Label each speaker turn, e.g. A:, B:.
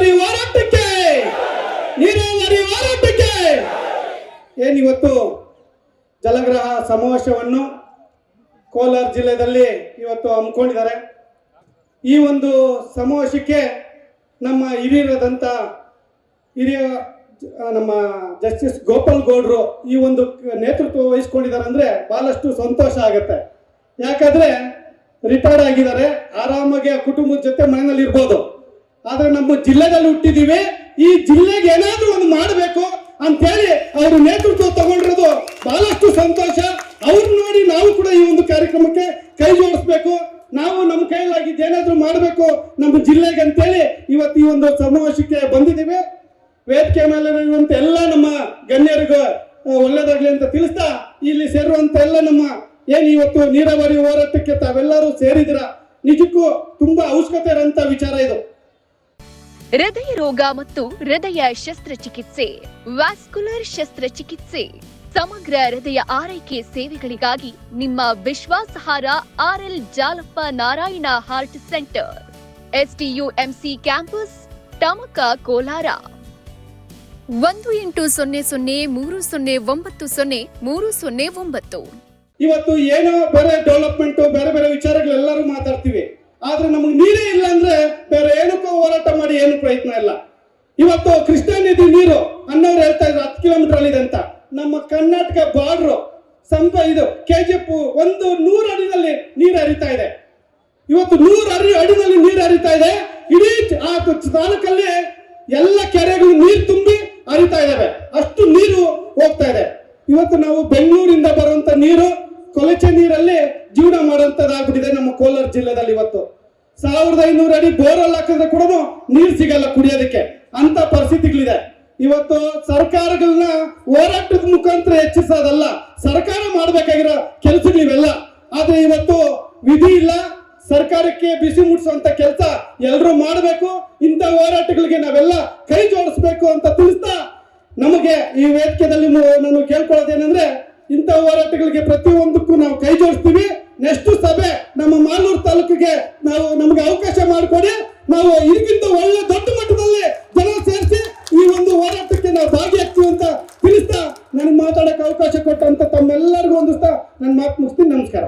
A: ನೀರಾವರಿ ಹೋರಾಟಕ್ಕೆ! ನೀರಾವರಿ ಹೋರಾಟಕ್ಕೆ! ಏನಿವತ್ತು ಜಲಗ್ರಹ ಸಮಾವೇಶವನ್ನು ಕೋಲಾರ ಜಿಲ್ಲೆಯಲ್ಲಿ ಇವತ್ತು ಹಮ್ಮಿಕೊಂಡಿದ್ದಾರೆ. ಈ ಒಂದು ಸಮಾವೇಶಕ್ಕೆ ನಮ್ಮ ಹಿರಿಯರಾದಂಥ ಹಿರಿಯ ನಮ್ಮ ಜಸ್ಟಿಸ್ ಗೋಪಾಲ್ ಗೌಡ್ರು ಈ ಒಂದು ನೇತೃತ್ವ ವಹಿಸ್ಕೊಂಡಿದ್ದಾರೆ ಅಂದರೆ ಭಾಳಷ್ಟು ಸಂತೋಷ ಆಗುತ್ತೆ. ಯಾಕಂದರೆ ರಿಟೈರ್ಡ್ ಆಗಿದ್ದಾರೆ. ಆರಾಮಾಗಿ ಕುಟುಂಬದ ಜೊತೆ ಮನೆಯಲ್ಲಿ ಇರ್ಬೋದು ಆದ್ರೆ ನಮ್ಮ ಜಿಲ್ಲೆದಲ್ಲಿ ಹುಟ್ಟಿದೀವಿ. ಈ ಜಿಲ್ಲೆಗೆ ಏನಾದ್ರೂ ಒಂದು ಮಾಡಬೇಕು ಅಂತೇಳಿ ಅವರು ನೇತೃತ್ವ ತಗೊಂಡಿರೋದು ಬಹಳಷ್ಟು ಸಂತೋಷ. ಅವ್ರು ನೋಡಿ ನಾವು ಕೂಡ ಈ ಒಂದು ಕಾರ್ಯಕ್ರಮಕ್ಕೆ ಕೈ ಜೋಡಿಸ್ಬೇಕು. ನಾವು ನಮ್ಮ ಕೈಯಲ್ಲಾಗಿದ್ದು ಏನಾದ್ರೂ ಮಾಡಬೇಕು ನಮ್ಮ ಜಿಲ್ಲೆಗೆ ಅಂತೇಳಿ ಇವತ್ತು ಈ ಒಂದು ಸಮಾವೇಶಕ್ಕೆ ಬಂದಿದ್ದೀವಿ. ವೇದಿಕೆ ಮೇಲೆ ಇರುವಂತ ಎಲ್ಲ ನಮ್ಮ ಗಣ್ಯರಿಗೂ ಒಳ್ಳೇದಾಗ್ಲಿ ಅಂತ ತಿಳಿಸ್ತಾ ಇಲ್ಲಿ ಸೇರುವಂತ ಎಲ್ಲ ನಮ್ಮ ಏನ್ ಇವತ್ತು ನೀರಾವರಿ ಹೋರಾಟಕ್ಕೆ ತಾವೆಲ್ಲರೂ ಸೇರಿದ್ರ ನಿಜಕ್ಕೂ ತುಂಬಾ ಅವಶ್ಯಕತೆ ಇರುವಂತ ವಿಚಾರ ಇದು.
B: ಹೃದಯ ರೋಗ ಮತ್ತು ಹೃದಯ ಶಸ್ತ್ರಚಿಕಿತ್ಸೆ, ವ್ಯಾಸ್ಕುಲರ್ ಶಸ್ತ್ರಚಿಕಿತ್ಸೆ, ಸಮಗ್ರ ಹೃದಯ ಆರೈಕೆ ಸೇವೆಗಳಿಗಾಗಿ ನಿಮ್ಮ ವಿಶ್ವಾಸಾರ್ಹ R L Jalappa Narayana heart centre S T U M C campus Tamaka Kolar. ಒಂದು ಎಂಟು ಸೊನ್ನೆ ಸೊನ್ನೆ ಮೂರು ಸೊನ್ನೆ ಒಂಬತ್ತು ಸೊನ್ನೆ ಮೂರು ಸೊನ್ನೆ ಒಂಬತ್ತು.
A: ಇವತ್ತು ಏನೋ ಬೇರೆ ಡೆವಲಪ್ಮೆಂಟ್ ಬೇರೆ ಬೇರೆ ವಿಚಾರಗಳೆಲ್ಲರೂ ಮಾತಾಡ್ತೀವಿ. ಆದ್ರೆ ನಮಗೆ ನೀರೇ ಇಲ್ಲ ಅಂದ್ರೆ ಬೇರೆ ಏನಕ್ಕೂ ಹೋರಾಟ ಮಾಡಿ ಏನು ಪ್ರಯತ್ನ ಇಲ್ಲ. ಇವತ್ತು ಕೃಷ್ಣಾ ನದಿ ನೀರು ಅನ್ನೋರು ಹೇಳ್ತಾ ಇದ್ರು, ಹತ್ತು ಕಿಲೋಮೀಟರ್ ಅಲ್ಲಿ ಅಂತ. ನಮ್ಮ ಕರ್ನಾಟಕ ಬಾರ್ಡ್ರು ಸಂಪ ಇದು ಕೆ ಜಿ ಒಂದು ನೂರು ಅಡಿನಲ್ಲಿ ನೀರು ಹರಿತಾ ಇದೆ. ಇವತ್ತು ನೂರು ಅಡಿ ಅಡಿನಲ್ಲಿ ನೀರು ಹರಿತಾ ಇದೆ. ಇಡೀ ಆ ತಾಲೂಕಲ್ಲಿ ಎಲ್ಲ ಕೆರೆಗಳು ನೀರು ತುಂಬಿ ಹರಿತಾ ಇದಾವೆ. ಅಷ್ಟು ನೀರು ಹೋಗ್ತಾ ಇದೆ. ಇವತ್ತು ನಾವು ಬೆಂಗಳೂರಿಂದ ಬರುವಂತ ನೀರು ಕೊಳಚೆ ನೀರಲ್ಲಿ ಜೀವನ ಮಾಡುವಂತದ್ದಾಗ್ಬಿಟ್ಟಿದೆ ನಮ್ಮ ಕೋಲಾರ ಜಿಲ್ಲೆದಲ್ಲಿ ಇವತ್ತು. ಸಾವಿರದ ಐನೂರು ಅಡಿ ಬೋರ್ವೆಲ್ ಹಾಕಿದ್ರೆ ಕೂಡ ನೀರು ಸಿಗಲ್ಲ ಕುಡಿಯೋದಕ್ಕೆ. ಅಂತ ಪರಿಸ್ಥಿತಿಗಳಿದೆ. ಇವತ್ತು ಸರ್ಕಾರಗಳನ್ನ ಹೋರಾಟದ ಮುಖಾಂತರ ಹೆಚ್ಚಿಸೋದಲ್ಲ, ಸರ್ಕಾರ ಮಾಡಬೇಕಾಗಿರೋ ಕೆಲಸಗಳಿವೆಲ್ಲ. ಆದ್ರೆ ಇವತ್ತು ವಿಧಿ ಇಲ್ಲ. ಸರ್ಕಾರಕ್ಕೆ ಬಿಸಿ ಮುಟ್ಟಿಸುವಂತ ಕೆಲಸ ಎಲ್ಲರೂ ಮಾಡಬೇಕು. ಇಂಥ ಹೋರಾಟಗಳಿಗೆ ನಾವೆಲ್ಲ ಕೈ ಜೋಡಿಸ್ಬೇಕು ಅಂತ ತಿಳಿಸ್ತಾ ನಮಗೆ ಈ ವೇದಿಕೆಯಲ್ಲಿ ನಾನು ಕೇಳ್ಕೊಳ್ಳೋದೇನೆಂದ್ರೆ ಇಂಥ ಹೋರಾಟಗಳಿಗೆ ಪ್ರತಿಯೊಂದಕ್ಕೂ ನಾವು ಕೈ ಜೋಡಿಸ್ತೀವಿ. ನೆಕ್ಸ್ಟ್ ಸಭೆ ನಮ್ಮ ಮಾಲೂರು ತಾಲೂಕಿಗೆ ನಾವು ನಮಗೆ ಅವಕಾಶ ಮಾಡಿಕೊಡಿ. ನಾವು ಇದಕ್ಕಿಂತ ಒಳ್ಳೆ ದೊಡ್ಡ ಮಟ್ಟದಲ್ಲಿ ಜನ ಸೇರಿಸಿ ಈ ಒಂದು ಹೋರಾಟಕ್ಕೆ ನಾವು ಭಾಗಿಯಾಗ್ತೀವಿ ಅಂತ ತಿಳಿಸ್ತಾ ನನಗೆ ಮಾತಾಡಕ್ಕೆ ಅವಕಾಶ ಕೊಟ್ಟಂತ ತಮ್ಮೆಲ್ಲರಿಗೂ ಹೊಂದಿಸ್ತಾ ನನ್ನ ಮಾತು ಮುಗಿಸ್ತಾ